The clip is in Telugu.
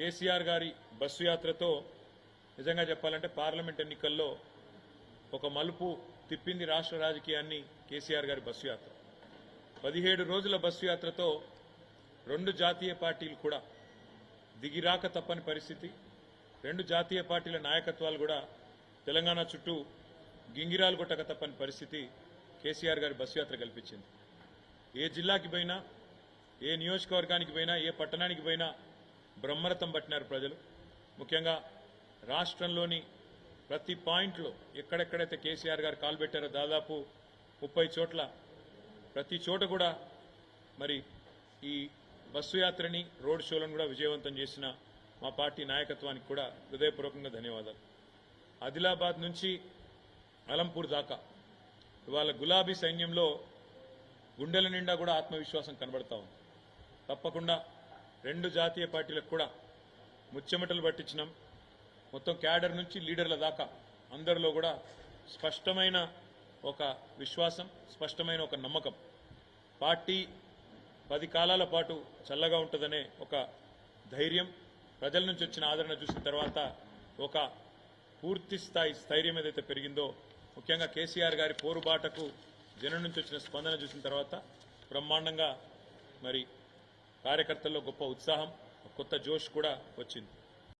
కేసీఆర్ గారి బస్సు యాత్రతో నిజంగా చెప్పాలంటే పార్లమెంట్ ఎన్నికల్లో ఒక మలుపు తిప్పింది రాష్ట్ర రాజకీయాన్ని కేసీఆర్ గారి బస్సు యాత్ర. పదిహేడు రోజుల బస్సు యాత్రతో రెండు జాతీయ పార్టీలు కూడా దిగిరాక తప్పని పరిస్థితి. రెండు జాతీయ పార్టీల నాయకత్వాలు కూడా తెలంగాణ చుట్టూ గింగిరాలు కొట్టక తప్పని పరిస్థితి కేసీఆర్ గారి బస్సు యాత్ర కల్పించింది. ఏ జిల్లాకి పోయినా ఏ నియోజకవర్గానికి పోయినా ఏ పట్టణానికి పోయినా బ్రహ్మరథం పట్టినారు ప్రజలు. ముఖ్యంగా రాష్ట్రంలోని ప్రతి పాయింట్లో ఎక్కడెక్కడైతే కేసీఆర్ గారు కాలు పెట్టారో దాదాపు ముప్పై చోట్ల ప్రతి చోట కూడా మరి ఈ బస్సు యాత్రని రోడ్ షోలను కూడా విజయవంతం చేసిన మా పార్టీ నాయకత్వానికి కూడా హృదయపూర్వకంగా ధన్యవాదాలు. ఆదిలాబాద్ నుంచి అలంపూర్ దాకా ఇవాళ గులాబీ సైన్యంలో గుండెల నిండా కూడా ఆత్మవిశ్వాసం కనబడతా ఉంది. తప్పకుండా రెండు జాతీయ పార్టీలకు కూడా ముచ్చెమటలు పట్టించినాం. మొత్తం క్యాడర్ నుంచి లీడర్ల దాకా అందరిలో కూడా స్పష్టమైన ఒక విశ్వాసం స్పష్టమైన ఒక నమ్మకం. పార్టీ పది కాలాల పాటు చల్లగా ఉంటుందనే ఒక ధైర్యం ప్రజల నుంచి వచ్చిన ఆదరణ చూసిన తర్వాత ఒక పూర్తి స్థాయి స్థైర్యం ఏదైతే పెరిగిందో ముఖ్యంగా కేసీఆర్ గారి పోరుబాటకు జనం నుంచి వచ్చిన స్పందన చూసిన తర్వాత బ్రహ్మాండంగా మరి కార్యకర్తల్లో గొప్ప ఉత్సాహం కొత్త జోష్ కూడా వచ్చింది.